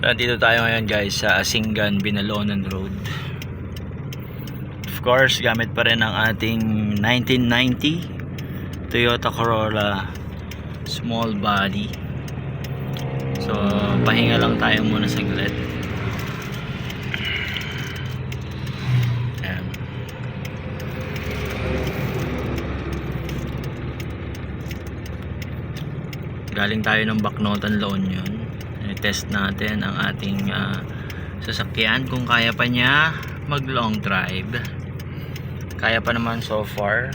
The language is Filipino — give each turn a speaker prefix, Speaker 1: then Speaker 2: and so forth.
Speaker 1: Nandito tayo ngayon guys sa Asingan, Binalonan Road. Of course, gamit pa rin ang ating 1990 Toyota Corolla small body. So, pahinga lang tayo muna saglit. Ayan. Galing tayo ng Baknotan La Union. I-test natin ang ating ah, sasakyan kung kaya pa niya mag long drive. Kaya pa naman so far.